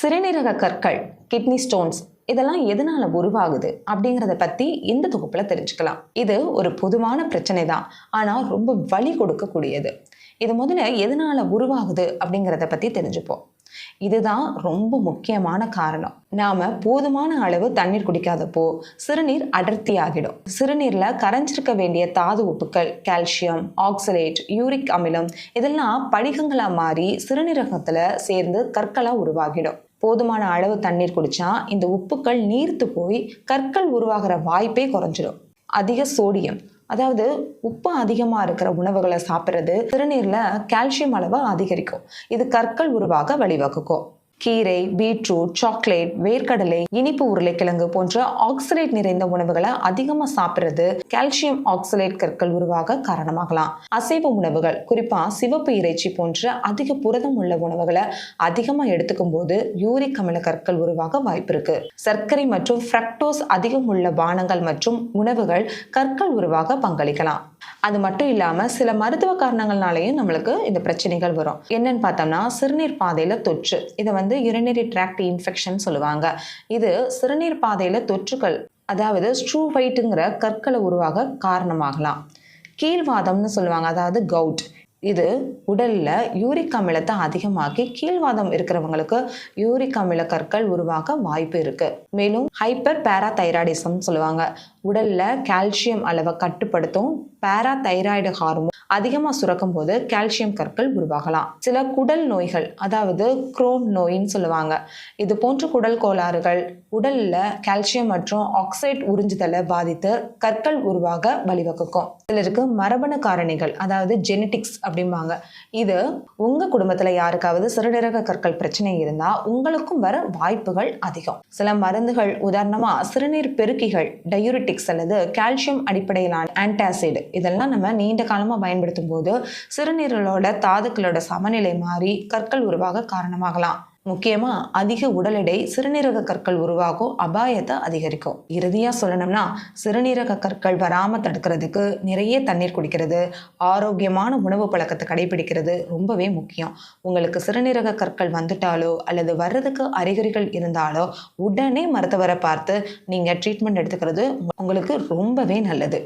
சிறுநீரக கற்கள் kidney stones இதெல்லாம் எதனால உருவாகுது அப்படிங்கிறத பத்தி இந்த தொகுப்புல தெரிஞ்சுக்கலாம். இது ஒரு பொதுவான பிரச்சனை தான். ஆனா ரொம்ப வலி கொடுக்கக்கூடியது. இது முதல்ல எதனால உருவாகுது அப்படிங்கிறத பத்தி தெரிஞ்சுப்போம். இதுதான் ரொம்ப முக்கியமான காரணம். நாம போதுமான அளவு தண்ணீர் குடிக்காதப்போ சிறுநீர் அடர்த்தி ஆகிடும் சிறுநீர்ல கரைஞ்சிருக்க வேண்டிய தாது உப்புக்கள் கால்சியம் ஆக்சலேட் யூரிக் அமிலம் இதெல்லாம் படிகங்களா மாறி சிறுநீரகத்துல சேர்ந்து கற்களா உருவாகிடும். போதுமான அளவு தண்ணீர் குடித்தா இந்த உப்புக்கள் நீர்த்து போய் கற்கள் உருவாகிற வாய்ப்பே குறைஞ்சிடும் அதிக சோடியம் அதாவது உப்பு அதிகமாக இருக்கிற உணவுகளை சாப்பிட்றது சிறுநீரில் கால்சியம் அளவை அதிகரிக்கும். இது கற்கள் உருவாக வழிவகுக்கும். கீரை பீட்ரூட் சாக்லேட் வேர்க்கடலை இனிப்பு உருளைக்கிழங்கு போன்ற ஆக்சலேட் நிறைந்த உணவுகளை அதிகமாக சாப்பிடுறது கால்சியம் ஆக்சலேட் கற்கள் உருவாக காரணமாகலாம். அசைவ உணவுகள் குறிப்பா சிவப்பு இறைச்சி போன்ற அதிக புரதம் உள்ள உணவுகளை அதிகமாக எடுத்துக்கும் போது யூரிக் அமில கற்கள் உருவாக வாய்ப்பு இருக்கு. சர்க்கரை மற்றும் ஃப்ரக்டோஸ் அதிகம் உள்ள பானங்கள் மற்றும் உணவுகள் கற்கள் உருவாக பங்களிக்கலாம். அது மட்டும் இல்லாமல் சில மருத்துவ காரணங்கள்னாலையும் நம்மளுக்கு இந்த பிரச்சனைகள் வரும். என்னன்னு பார்த்தோம்னா சிறுநீர் பாதையில் தொற்று. இதை வந்து யுரினரி ட்ராக்ட் இன்ஃபெக்ஷன் சொல்லுவாங்க. இது சிறுநீர் பாதையில் தொற்றுகள் அதாவது ஸ்ட்ரூவைட்டுங்கிற கற்களை உருவாக காரணமாகலாம். கீழ்வாதம்னு சொல்லுவாங்க. அதாவது கவுட் இது உடலில் யூரிக் அமிலத்தை அதிகமாக்கி கீழ்வாதம் இருக்கிறவங்களுக்கு யூரிக் அமில கற்கள் உருவாக வாய்ப்பு இருக்குது மேலும் ஹைப்பர் பேராதைராய்டிசம் சொல்லுவாங்க. உடலில் கால்சியம் அளவை கட்டுப்படுத்தும் பேராதைராய்டு ஹார்மோன் அதிகமாக சுரக்கும் போது கால்சியம் கற்கள் உருவாகலாம். சில குடல் நோய்கள் அதாவது குரோன் நோயின்னு சொல்லுவாங்க. இது போன்ற குடல் கோளாறுகள் உடலில் கால்சியம் மற்றும் ஆக்சைட் உறிஞ்சுதலை பாதித்து கற்கள் உருவாக வழிவகுக்கும். சிலருக்கு மரபணு காரணிகள் அதாவது ஜெனட்டிக்ஸ் அப்படிம்பாங்க. இது உங்க குடும்பத்துல யாருக்காவது சிறுநீரக கற்கள் பிரச்சனை இருந்தா உங்களுக்கும் வர வாய்ப்புகள் அதிகம். சில மருந்துகள் உதாரணமா சிறுநீர் பெருக்கிகள் டயூரிட்டிக்ஸ் அல்லது கால்சியம் அடிப்படையிலான ஆன்டாசிட் இதெல்லாம் நம்ம நீண்ட காலமா பயன்படுத்தும் போது சிறுநீரலோட தாதுக்களோட சமநிலை மாறி கற்கள் உருவாக காரணமாகலாம். முக்கியமாக அதிக உடல் எடை சிறுநீரக கற்கள் உருவாகும் அபாயத்தை அதிகரிக்கும். இறுதியாக சொல்லணும்னா சிறுநீரக கற்கள் வராமல் தடுக்கிறதுக்கு நிறைய தண்ணீர் குடிக்கிறது ஆரோக்கியமான உணவு பழக்கத்தை கடைபிடிக்கிறது ரொம்பவே முக்கியம். உங்களுக்கு சிறுநீரக கற்கள் வந்துட்டாலோ அல்லது வர்றதுக்கு அறிகுறிகள் இருந்தாலோ உடனே மருத்துவரை பார்த்து நீங்கள் ட்ரீட்மெண்ட் எடுத்துக்கிறது உங்களுக்கு ரொம்பவே நல்லது.